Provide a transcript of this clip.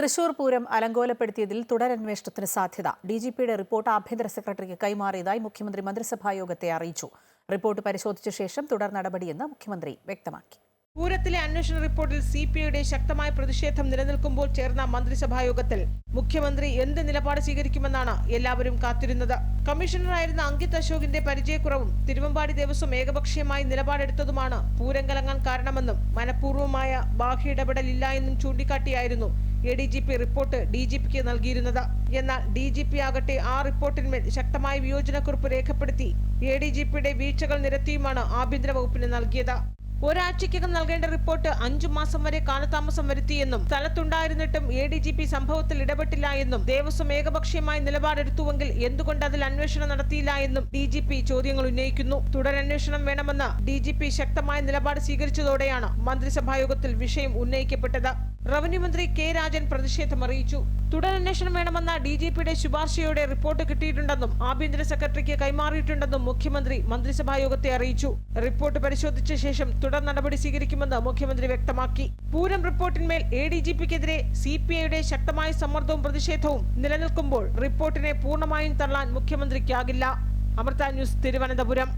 തൃശൂർ പൂരം അലങ്കോലപ്പെടുത്തിയതിൽ തുടരന്വേഷണത്തിന് സാധ്യത. D G പിയുടെ report ആഭ്യന്തര സെക്രട്ടറിക്ക് കൈമാറിയതായി മുഖ്യമന്ത്രി മന്ത്രിസഭാ യോഗത്തെ അറിയിച്ചു. റിപ്പോർട്ട് പരിശോധിച്ച ശേഷം തുടർ നടപടിയെന്ന് മുഖ്യമന്ത്രി വ്യക്തമാക്കി. പൂരത്തിലെ അന്വേഷണ റിപ്പോർട്ടിൽ സി പി ഐയുടെ ശക്തമായ പ്രതിഷേധം നിലനിൽക്കുമ്പോൾ ചേർന്ന മന്ത്രിസഭാ യോഗത്തിൽ മുഖ്യമന്ത്രി എന്ത് നിലപാട് സ്വീകരിക്കുമെന്നാണ് എല്ലാവരും കാത്തിരുന്നത്. കമ്മീഷണറായിരുന്ന അങ്കിത് അശോകിന്റെ പരിചയക്കുറവും തിരുവമ്പാടി ദേവസ്വം ഏകപക്ഷീയമായി നിലപാടെടുത്തതുമാണ് പൂരം കലങ്ങാൻ കാരണമെന്നും മനഃപൂർവമായ ബാഹ്യ ഇടപെടലില്ല എന്നും ചൂണ്ടിക്കാട്ടിയായിരുന്നു A D G P report D G പിക്ക് നൽകിയിരുന്നത്. എന്നാൽ ഡി ജി പി ആകട്ടെ ആ റിപ്പോർട്ടിന്മേൽ ശക്തമായ വിയോജനക്കുറിപ്പ് രേഖപ്പെടുത്തി എ ഡി ജി പിയുടെ വീഴ്ചകൾ നിരത്തിയുമാണ് ആഭ്യന്തര വകുപ്പിന് നൽകിയത്. ഒരാഴ്ചയ്ക്കകം നൽകേണ്ട റിപ്പോർട്ട് അഞ്ചു മാസം വരെ കാലതാമസം വരുത്തിയെന്നും സ്ഥലത്തുണ്ടായിരുന്നിട്ടും എ ഡി ജി പി സംഭവത്തിൽ ഇടപെട്ടില്ല എന്നും ദേവസ്വം ഏകപക്ഷീയമായി നിലപാടെടുത്തുവെങ്കിൽ എന്തുകൊണ്ട് അതിൽ അന്വേഷണം നടത്തിയില്ല എന്നും ഡി ജി പി ചോദ്യങ്ങൾ ഉന്നയിക്കുന്നു. തുടരന്വേഷണം വേണമെന്ന് ഡി ജി പി ശക്തമായ നിലപാട് സ്വീകരിച്ചതോടെയാണ് മന്ത്രിസഭായോഗത്തിൽ വിഷയം ഉന്നയിക്കപ്പെട്ടത്. റവന്യൂ മന്ത്രി കെ രാജൻ പ്രതിഷേധം അറിയിച്ചു. തുടരന്വേഷണം വേണമെന്ന ഡി ജി പിയുടെ ശുപാർശയോടെ റിപ്പോർട്ട് കിട്ടിയിട്ടുണ്ടെന്നും ആഭ്യന്തര സെക്രട്ടറിക്ക് കൈമാറിയിട്ടുണ്ടെന്നും മുഖ്യമന്ത്രി മന്ത്രിസഭായോഗത്തെ അറിയിച്ചു. റിപ്പോർട്ട് പരിശോധിച്ച ശേഷം തുടർ നടപടി സ്വീകരിക്കുമെന്ന് മുഖ്യമന്ത്രി വ്യക്തമാക്കി. പൂരം റിപ്പോർട്ടിന്മേൽ എ ഡി ജി പിക്കെതിരെ സി പി ഐയുടെ ശക്തമായ സമ്മർദ്ദവും പ്രതിഷേധവും നിലനിൽക്കുമ്പോൾ റിപ്പോർട്ടിനെ പൂർണമായും തള്ളാൻ മുഖ്യമന്ത്രിക്കാകില്ല. അമൃത ന്യൂസ് തിരുവനന്തപുരം.